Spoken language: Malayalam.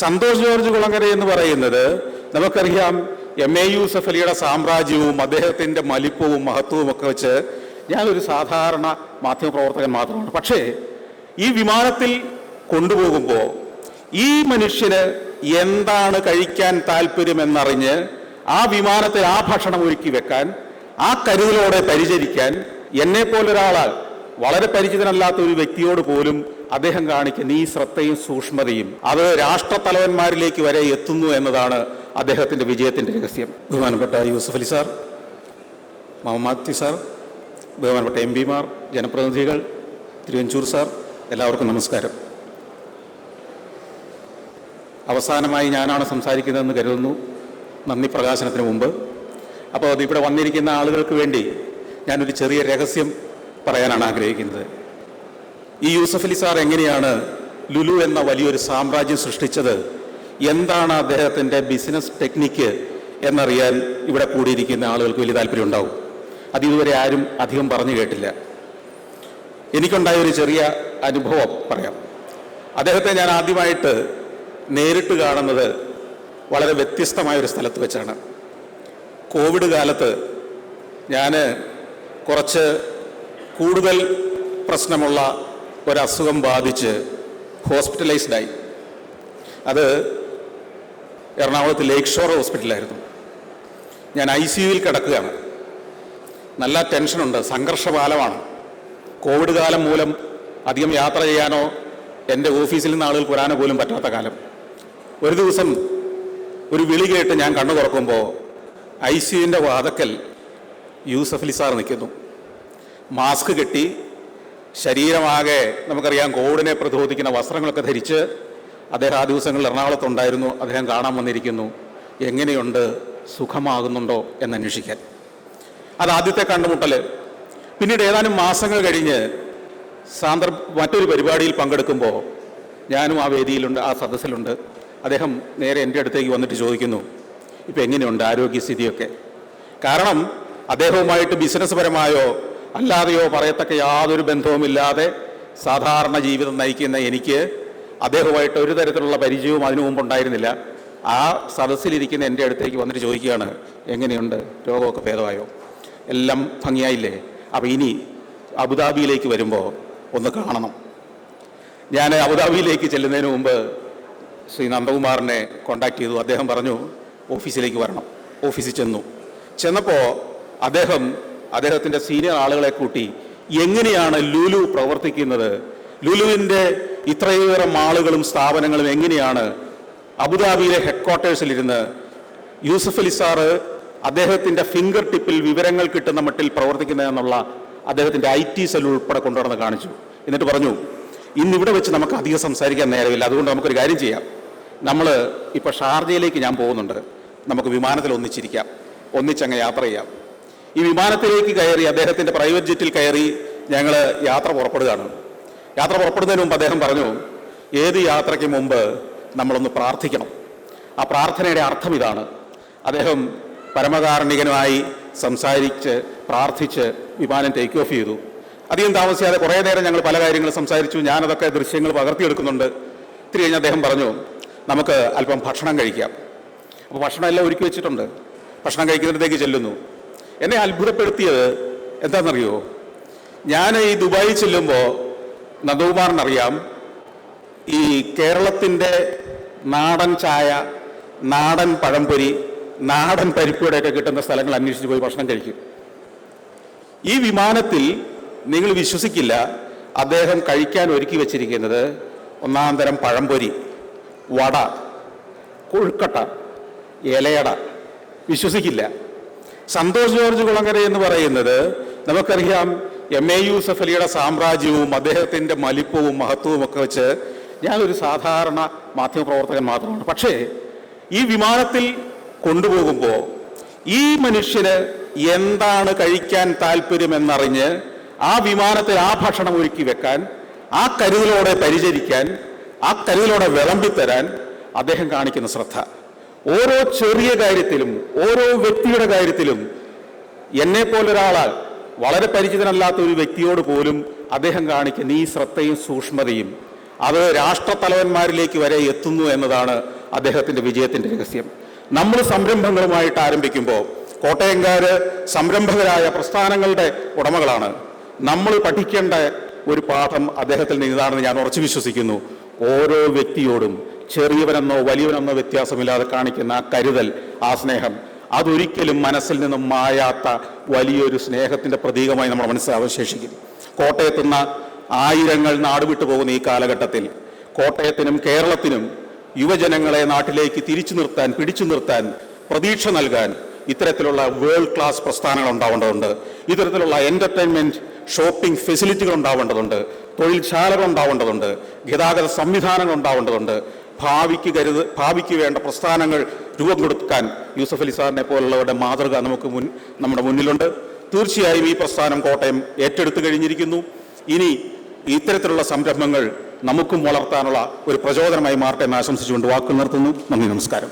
സന്തോഷ് ജോർജ് കുളങ്ങര എന്ന് പറയുന്നത് നമുക്കറിയാം എം എ യൂസഫ് അലിയുടെ സാമ്രാജ്യവും അദ്ദേഹത്തിന്റെ മലിപ്പവും മഹത്വവും ഒക്കെ വെച്ച് ഞാനൊരു സാധാരണ മാധ്യമപ്രവർത്തകൻ മാത്രമാണ്. പക്ഷേ ഈ വിമാനത്തിൽ കൊണ്ടുപോകുമ്പോൾ ഈ മനുഷ്യന് എന്താണ് കഴിക്കാൻ താല്പര്യമെന്നറിഞ്ഞ് ആ വിമാനത്തിൽ ആ ഭക്ഷണം ഒരുക്കി വെക്കാൻ ആ കരുതലോടെ പരിചരിക്കാൻ എന്നെ പോലൊരാളാൽ വളരെ പരിചിതനല്ലാത്ത ഒരു വ്യക്തിയോട് പോലും അദ്ദേഹം കാണിക്കുന്ന ഈ ശ്രദ്ധയും സൂക്ഷ്മതയും അത് രാഷ്ട്രത്തലവന്മാരിലേക്ക് വരെ എത്തുന്നു എന്നതാണ് അദ്ദേഹത്തിന്റെ വിജയത്തിന്റെ രഹസ്യം. ബഹുമാനപ്പെട്ട യൂസഫ് അലി സാർ മുഹമ്മദ് സാർ ബഹുമാനപ്പെട്ട എം പിമാർ ജനപ്രതിനിധികൾ തിരുവഞ്ചൂർ സാർ എല്ലാവർക്കും നമസ്കാരം. അവസാനമായി ഞാനാണ് സംസാരിക്കുന്നതെന്ന് കരുതുന്നു. നന്ദി പ്രകാശനത്തിന് മുമ്പ്. അപ്പോൾ ഇവിടെ വന്നിരിക്കുന്ന ആളുകൾക്ക് വേണ്ടി ഞാനൊരു ചെറിയ രഹസ്യം പറയാനാണ് ആഗ്രഹിക്കുന്നത്. ഈ യൂസഫ് അലി സാർ എങ്ങനെയാണ് ലുലു എന്ന വലിയൊരു സാമ്രാജ്യം സൃഷ്ടിച്ചത്? എന്താണ് അദ്ദേഹത്തിന്റെ ബിസിനസ് ടെക്നിക്ക് എന്നറിയാൻ ഇവിടെ കൂടിയിരിക്കുന്ന ആളുകൾക്ക് വലിയ താല്പര്യം ഉണ്ടാവും അത് ഇതുവരെ ആരും അധികം പറഞ്ഞു കേട്ടില്ല. എനിക്കുണ്ടായ ഒരു ചെറിയ അനുഭവം പറയാം. അദ്ദേഹത്തെ ഞാൻ ആദ്യമായിട്ട് നേരിട്ട് കാണുന്നത് വളരെ വ്യത്യസ്തമായ ഒരു സ്ഥലത്ത് വെച്ചാണ്. കോവിഡ് കാലത്ത് ഞാൻ കുറച്ച് കൂടുതൽ പ്രശ്നമുള്ള ഒരസുഖം ബാധിച്ച് ഹോസ്പിറ്റലൈസ്ഡായി. അത് എറണാകുളത്ത് ലേക്ക് ഷോർ ഹോസ്പിറ്റലായിരുന്നു. ഞാൻ ഐ സി യുവിൽ കിടക്കുകയാണ്. നല്ല ടെൻഷനുണ്ട് സംഘർഷകാലമാണ് കോവിഡ് കാലം മൂലം അധികം യാത്ര ചെയ്യാനോ എന്റെ ഓഫീസിൽ നിന്ന് ആളുകൾക്ക് വരാനോ പോലും പറ്റാത്ത കാലം. ഒരു ദിവസം ഒരു വിളി കേട്ട് ഞാൻ കണ്ണു തുറക്കുമ്പോൾ ഐ സിയുവിന്റെ വാതക്കൽ യൂസഫ് അലി സാർ നിൽക്കുന്നു. മാസ്ക് കെട്ടി ശരീരമാകെ നമുക്കറിയാം കോവിഡിനെ പ്രതിരോധിക്കുന്ന വസ്ത്രങ്ങളൊക്കെ ധരിച്ച് അദ്ദേഹം ആ ദിവസങ്ങളിൽ എറണാകുളത്തുണ്ടായിരുന്നു അദ്ദേഹം കാണാൻ വന്നിരിക്കുന്നു. എങ്ങനെയുണ്ട്? സുഖമാകുന്നുണ്ടോ? എന്ന് അന്വേഷിക്കാൻ. അത് ആദ്യത്തെ കണ്ടുമുട്ടൽ. പിന്നീട് ഏതാനും മാസങ്ങൾ കഴിഞ്ഞ് സാന്ദർ മറ്റൊരു പരിപാടിയിൽ പങ്കെടുക്കുമ്പോൾ ഞാനും ആ വേദിയിലുണ്ട് ആ സദസ്സിലുണ്ട്. അദ്ദേഹം നേരെ എന്റെ അടുത്തേക്ക് വന്നിട്ട് ചോദിക്കുന്നു ഇപ്പം എങ്ങനെയുണ്ട് ആരോഗ്യസ്ഥിതിയൊക്കെ? കാരണം അദ്ദേഹവുമായിട്ട് ബിസിനസ് പരമായോ അല്ലാതെയോ പറയത്തക്ക യാതൊരു ബന്ധവുമില്ലാതെ സാധാരണ ജീവിതം നയിക്കുന്ന എനിക്ക് അദ്ദേഹവുമായിട്ട് ഒരു തരത്തിലുള്ള പരിചയവും അതിനു മുമ്പ് ഉണ്ടായിരുന്നില്ല. ആ സദസ്സിലിരിക്കുന്ന എന്റെ അടുത്തേക്ക് വന്നിട്ട് ചോദിക്കുകയാണ് എങ്ങനെയുണ്ട്? രോഗമൊക്കെ ഭേദമായോ? എല്ലാം ഭംഗിയായില്ലേ? അപ്പോൾ ഇനി അബുദാബിയിലേക്ക് വരുമ്പോൾ ഒന്ന് കാണണം. ഞാൻ അബുദാബിയിലേക്ക് ചെല്ലുന്നതിന് മുമ്പ് ശ്രീ നന്ദകുമാറിനെ കോണ്ടാക്ട് ചെയ്തു. അദ്ദേഹം പറഞ്ഞു ഓഫീസിലേക്ക് വരണം. ഓഫീസിൽ ചെന്നു. ചെന്നപ്പോൾ അദ്ദേഹം അദ്ദേഹത്തിന്റെ സീനിയർ ആളുകളെ കൂട്ടി എങ്ങനെയാണ് ലുലു പ്രവർത്തിക്കുന്നത്? ലുലുവിന്റെ ഇത്രയേറെ മാളുകളും സ്ഥാപനങ്ങളും എങ്ങനെയാണ് അബുദാബിയിലെ ഹെഡ്ക്വാർട്ടേഴ്സിലിരുന്ന്? യൂസഫ് അലി സാറ് അദ്ദേഹത്തിന്റെ ഫിംഗർ ടിപ്പിൽ വിവരങ്ങൾ കിട്ടുന്ന മട്ടിൽ പ്രവർത്തിക്കുന്നതെന്നുള്ള അദ്ദേഹത്തിന്റെ ഐ ടി സെൽ ഉൾപ്പെടെ കൊണ്ടുവന്ന് കാണിച്ചു. എന്നിട്ട് പറഞ്ഞു ഇന്നിവിടെ വെച്ച് നമുക്ക് അധികം സംസാരിക്കാൻ നേരമില്ല. അതുകൊണ്ട് നമുക്കൊരു കാര്യം ചെയ്യാം. നമ്മൾ ഇപ്പോൾ ഷാർജയിലേക്ക് ഞാൻ പോകുന്നുണ്ട്. നമുക്ക് വിമാനത്തിൽ ഒന്നിച്ചിരിക്കാം. ഒന്നിച്ചങ്ങ് യാത്ര ചെയ്യാം. ഈ വിമാനത്തിലേക്ക് കയറി അദ്ദേഹത്തിന്റെ പ്രൈവറ്റ് ജെറ്റിൽ കയറി ഞങ്ങൾ യാത്ര പുറപ്പെടുകയാണ്. യാത്ര പുറപ്പെടുന്നതിന് മുമ്പ് അദ്ദേഹം പറഞ്ഞു ഏത് യാത്രയ്ക്ക് മുമ്പ് നമ്മളൊന്ന് പ്രാർത്ഥിക്കണം? ആ പ്രാർത്ഥനയുടെ അർത്ഥം ഇതാണ്. അദ്ദേഹം പരമകാരുണികനുമായി സംസാരിച്ച് പ്രാർത്ഥിച്ച് വിമാനം ടേക്ക് ഓഫ് ചെയ്തു. അധികം താമസിയാതെ കുറേ നേരം ഞങ്ങൾ പല കാര്യങ്ങൾ സംസാരിച്ചു. ഞാനതൊക്കെ ദൃശ്യങ്ങൾ പകർത്തിയെടുക്കുന്നുണ്ട്. ഇത്തിരി കഴിഞ്ഞ് അദ്ദേഹം പറഞ്ഞു നമുക്ക് അല്പം ഭക്ഷണം കഴിക്കാം. അപ്പോൾ ഭക്ഷണമെല്ലാം ഒരുക്കി വെച്ചിട്ടുണ്ട്. ഭക്ഷണം കഴിക്കുന്നിടത്തേക്ക് ചെല്ലുന്നു. എന്നെ അത്ഭുതപ്പെടുത്തിയത് എന്താണെന്നറിയോ? ഞാൻ ഈ ദുബായി ചെല്ലുമ്പോൾ നന്ദകുമാറിനറിയാം ഈ കേരളത്തിന്റെ നാടൻ ചായ നാടൻ പഴംപൊരി നാടൻ പരിപ്പുവടയൊക്കെ കിട്ടുന്ന സ്ഥലങ്ങൾ അന്വേഷിച്ച് പോയി ഭക്ഷണം കഴിക്കും. ഈ വിമാനത്തിൽ നിങ്ങൾ വിശ്വസിക്കില്ല അദ്ദേഹം കഴിക്കാൻ ഒരുക്കി വെച്ചിരിക്കുന്നത് ഒന്നാം തരം പഴംപൊരി വട കൊഴുക്കട്ട ഇലയട. വിശ്വസിക്കില്ല. സന്തോഷ് ജോർജ് കുളങ്ങര എന്ന് പറയുന്നത് നമുക്കറിയാം എം എ യൂസഫ് അലിയുടെ സാമ്രാജ്യവും അദ്ദേഹത്തിന്റെ മലിപ്പവും മഹത്വവും ഒക്കെ വെച്ച് ഞാനൊരു സാധാരണ മാധ്യമപ്രവർത്തകൻ മാത്രമാണ്. പക്ഷേ ഈ വിമാനത്തിൽ കൊണ്ടുപോകുമ്പോൾ ഈ മനുഷ്യന് എന്താണ് കഴിക്കാൻ താല്പര്യമെന്നറിഞ്ഞ് ആ വിമാനത്തിൽ ആ ഭക്ഷണം ഒരുക്കി വെക്കാൻ ആ കരുതലോടെ പരിചരിക്കാൻ ആ കരുതലോടെ വിളമ്പിത്തരാൻ അദ്ദേഹം കാണിക്കുന്ന ശ്രദ്ധ. ഓരോ ചെറിയ കാര്യത്തിലും ഓരോ വ്യക്തിയുടെ കാര്യത്തിലും എന്നെ പോലൊരാളാൽ വളരെ പരിചിതനല്ലാത്ത ഒരു വ്യക്തിയോട് പോലും അദ്ദേഹം കാണിക്കുന്ന ഈ ശ്രദ്ധയും സൂക്ഷ്മതയും അത് രാഷ്ട്രത്തലവന്മാരിലേക്ക് വരെ എത്തുന്നു എന്നതാണ് അദ്ദേഹത്തിന്റെ വിജയത്തിന്റെ രഹസ്യം. നമ്മൾ സംരംഭങ്ങളുമായിട്ട് ആരംഭിക്കുമ്പോൾ കോട്ടയംകാർ സംരംഭകരായ പ്രസ്ഥാനങ്ങളുടെ ഉടമകളാണ്. നമ്മൾ പഠിക്കേണ്ട ഒരു പാഠം അദ്ദേഹത്തിൽ നിന്നതാണെന്ന് ഞാൻ ഉറച്ചു വിശ്വസിക്കുന്നു. ഓരോ വ്യക്തിയോടും ചെറിയവനെന്നോ വലിയവനെന്നോ വ്യത്യാസമില്ലാതെ കാണിക്കുന്ന ആ കരുതൽ ആ സ്നേഹം അതൊരിക്കലും മനസ്സിൽ നിന്നും മായാത്ത വലിയൊരു സ്നേഹത്തിന്റെ പ്രതീകമായി നമ്മൾ മനസ്സിൽ അവശേഷിക്കും. കോട്ടയത്തുനിന്ന് ആയിരങ്ങൾ നാടുവിട്ടു പോകുന്ന ഈ കാലഘട്ടത്തിൽ കോട്ടയത്തിനും കേരളത്തിനും യുവജനങ്ങളെ നാട്ടിലേക്ക് തിരിച്ചു നിർത്താൻ പിടിച്ചു നിർത്താൻ പ്രതീക്ഷ നൽകാൻ ഇത്തരത്തിലുള്ള വേൾഡ് ക്ലാസ് പ്രസ്ഥാനങ്ങൾ ഉണ്ടാവേണ്ടതുണ്ട്. ഇത്തരത്തിലുള്ള എന്റർടൈൻമെന്റ് ഷോപ്പിംഗ് ഫെസിലിറ്റികൾ ഉണ്ടാവേണ്ടതുണ്ട്. തൊഴിൽശാലകൾ ഉണ്ടാവേണ്ടതുണ്ട്. ഗതാഗത സംവിധാനങ്ങൾ ഉണ്ടാവേണ്ടതുണ്ട്. ഭാവിക്ക് കരുത് ഭാവിക്ക് വേണ്ട പ്രസ്ഥാനങ്ങൾ രൂപം കൊടുക്കാൻ യൂസഫ് അലി സാറിനെ പോലുള്ളവരുടെ മാതൃക നമുക്ക് മുൻ നമ്മുടെ മുന്നിലുണ്ട്. തീർച്ചയായും ഈ പ്രസ്ഥാനം കോട്ടയം ഏറ്റെടുത്തു കഴിഞ്ഞിരിക്കുന്നു. ഇനി ഇത്തരത്തിലുള്ള സംരംഭങ്ങൾ നമുക്കും വളർത്താനുള്ള ഒരു പ്രചോദനമായി മാറട്ടെ എന്ന് ആശംസിച്ചുകൊണ്ട് വാക്കുകൾ നിർത്തുന്നു. നന്ദി നമസ്കാരം.